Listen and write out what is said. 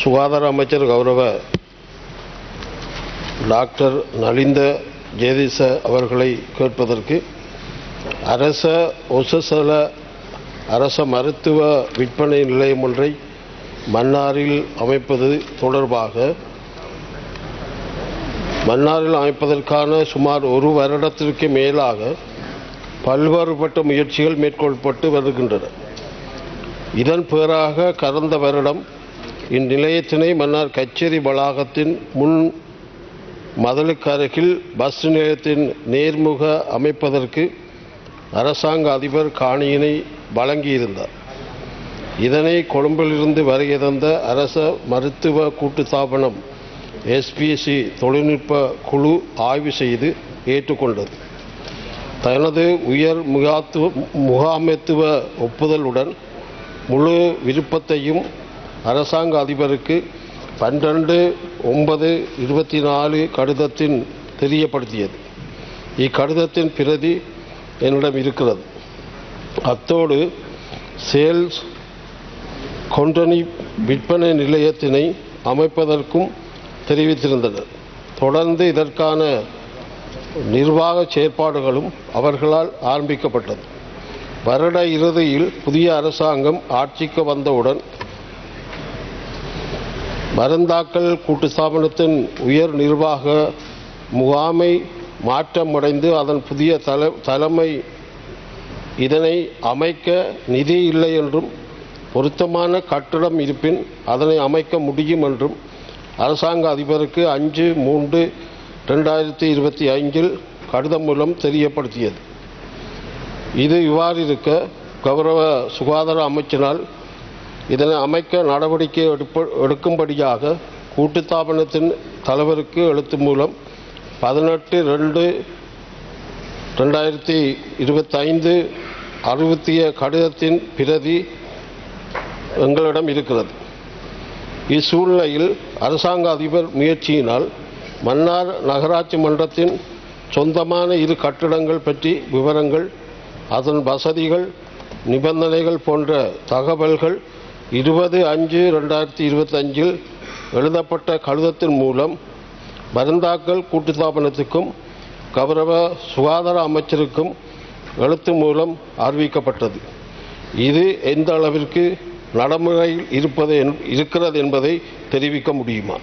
சுகாதார அமைச்சர் கௌரவ டாக்டர் நலிந்த ஜேதிச அவர்களை கேட்பதற்கு அரச ஒசசல அரச மருத்துவ விற்பனை நிலையம் ஒன்றை மன்னாரில் அமைப்பது தொடர்பாக மன்னாரில் அமைப்பதற்கான சுமார் ஒரு வருடத்திற்கு மேலாக பல்வேறுபட்ட முயற்சிகள் மேற்கொள்ளப்பட்டு வருகின்றன. இதன் பேராக கடந்த வருடம் இந்நிலையத்தினை மன்னார் கச்சேரி வளாகத்தின் முன் மதலுக்கு அருகில் பஸ் நிலையத்தின் நேர்முக அமைப்பதற்கு அரசாங்க அதிபர் காணியினை வழங்கியிருந்தார். இதனை கொழும்பிலிருந்து வருகை தந்த அரச மருத்துவ கூட்டுத்தாபனம் எஸ்பிசி தொழில்நுட்ப குழு ஆய்வு செய்து ஏற்றுக்கொண்டது. தனது உயர் முகாத்துவ முகாமைத்துவ ஒப்புதலுடன் முழு விருப்பத்தையும் அரசாங்க அதிபருக்கு பன்னிரண்டு ஒன்பது இருபத்தி நாலு கடிதத்தின் தெரியப்படுத்தியது. இக்கடிதத்தின் பிரதி என்னிடம் இருக்கிறது. அத்தோடு சேல்ஸ் கொண்டனி விற்பனை நிலையத்தினை அமைப்பதற்கும் தெரிவித்திருந்தனர் தொடர்ந்து இதற்கான நிர்வாக செயற்பாடுகளும் அவர்களால் ஆரம்பிக்கப்பட்டது. வருட இறுதியில் புதிய அரசாங்கம் ஆட்சிக்கு வந்தவுடன் மருந்தாக்கல் கூட்டு ஸ்தாபனத்தின் உயர் நிர்வாக முகாமை மாற்றமடைந்து அதன் புதிய தல தலைமை இதனை அமைக்க நிதி இல்லை என்றும் பொருத்தமான கட்டடம் இருப்பின் அதனை அமைக்க முடியும் என்றும் அரசாங்க அதிபருக்கு அஞ்சு மூன்று ரெண்டாயிரத்தி இருபத்தி ஐந்தில் கடிதம் மூலம் தெரியப்படுத்தியது. இது இவ்வாறு இருக்க கௌரவ சுகாதார அமைச்சினால் இதனை அமைக்க நடவடிக்கை எடுப்ப எடுக்கும்படியாக கூட்டுத்தாபனத்தின் தலைவருக்கு எழுத்து மூலம் பதினெட்டு ரெண்டு ரெண்டாயிரத்தி இருபத்தைந்து அறுபத்திய கடிதத்தின் பிரதி எங்களிடம் இருக்கிறது. இச்சூழ்நிலையில் அரசாங்க அதிபர் முயற்சியினால் மன்னார் நகராட்சி மன்றத்தின் சொந்தமான இரு கட்டிடங்கள் பற்றி விவரங்கள் அதன் வசதிகள் நிபந்தனைகள் போன்ற தகவல்கள் இருபது அஞ்சு ரெண்டாயிரத்தி இருபத்தஞ்சில் எழுதப்பட்ட கடிதத்தின் மூலம் மருந்தாக்கல் கூட்டுத்தாபனத்துக்கும் கௌரவ சுகாதார அமைச்சருக்கும் எழுத்து மூலம் அறிவிக்கப்பட்டது. இது எந்த அளவிற்கு நடைமுறையில் இருப்பது என்- இருக்கிறது என்பதை தெரிவிக்க முடியுமா?